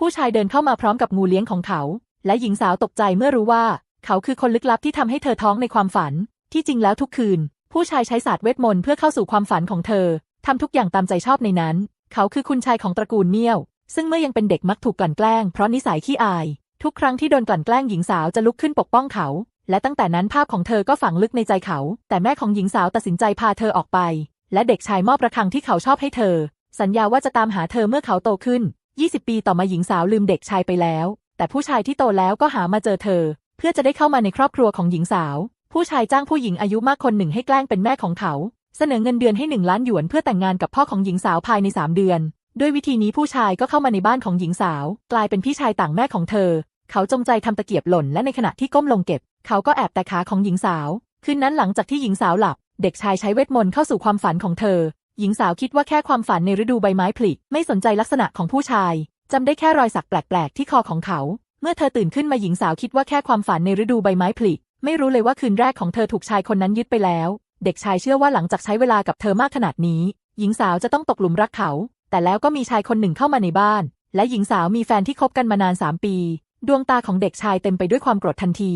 ผู้ชายเดินเข้ามาพร้อมกับงูเลี้ยงของเขา และหญิงสาวตกใจเมื่อรู้ว่า เขาคือคนลึกลับที่ทำให้เธอท้องในความฝัน ที่จริงแล้วทุกคืน ผู้ชายใช้ศาสตร์เวทมนต์เพื่อเข้าสู่ความฝันของเธอทำทุกอย่างตามใจชอบในนั้น เขาคือคุณชายของตระกูลเมี่ยว ซึ่งเมื่อยังเป็นเด็กมักถูกกลั่นแกล้งเพราะนิสัยขี้อาย ทุกครั้งที่โดนกลั่นแกล้งหญิงสาวจะลุกขึ้นปกป้องเขา และตั้งแต่นั้นภาพของเธอก็ฝังลึกในใจเขา แต่แม่ของหญิงสาวตัดสินใจพาเธอออกไป และเด็กชายมอบระฆังที่เขาชอบให้เธอ สัญญาว่าจะตามหาเธอเมื่อเขาโตขึ้น 20 ปีต่อมาหญิงสาวลืมเด็กชายไปแล้ว แต่ผู้ชายที่โตแล้วก็หามาเจอเธอ เพื่อจะได้เข้ามาในครอบครัวของหญิงสาว ผู้ชายจ้างผู้หญิงอายุมากคนหนึ่งให้แกล้งเป็นแม่ของเขา เสนอเงินเดือนให้หนึ่งล้านหยวนเพื่อแต่งงานกับพ่อของหญิงสาวภายในสามเดือน ด้วยวิธีนี้ผู้ชายก็เข้ามาในบ้านของหญิงสาว กลายเป็นพี่ชายต่างแม่ของเธอ เขาจงใจทำตะเกียบหล่นและในขณะที่ก้มลงเก็บ เขาก็แอบแต่ขาของหญิงสาว คืนนั้นหลังจากที่หญิงสาวหลับ เด็กชายใช้เวทมนต์เข้าสู่ความฝันของเธอ หญิงสาวคิดว่าแค่ความฝันในฤดูใบไม้ผลิไม่สนใจลักษณะของผู้ชายจำได้แค่รอยสักแปลกๆที่คอของเขา เมื่อเธอตื่นขึ้นมาหญิงสาวคิดว่าแค่ความฝันในฤดูใบไม้ผลิไม่รู้เลยว่าคืนแรกของเธอถูกชายคนนั้นยึดไปแล้ว เด็กชายเชื่อว่าหลังจากใช้เวลากับเธอมากขนาดนี้ หญิงสาวจะต้องตกหลุมรักเขา แต่แล้วก็มีชายคนหนึ่งเข้ามาในบ้าน และหญิงสาวมีแฟนที่คบกันมานานสามปี ดวงตาของเด็กชายเต็มไปด้วยความโกรธทันที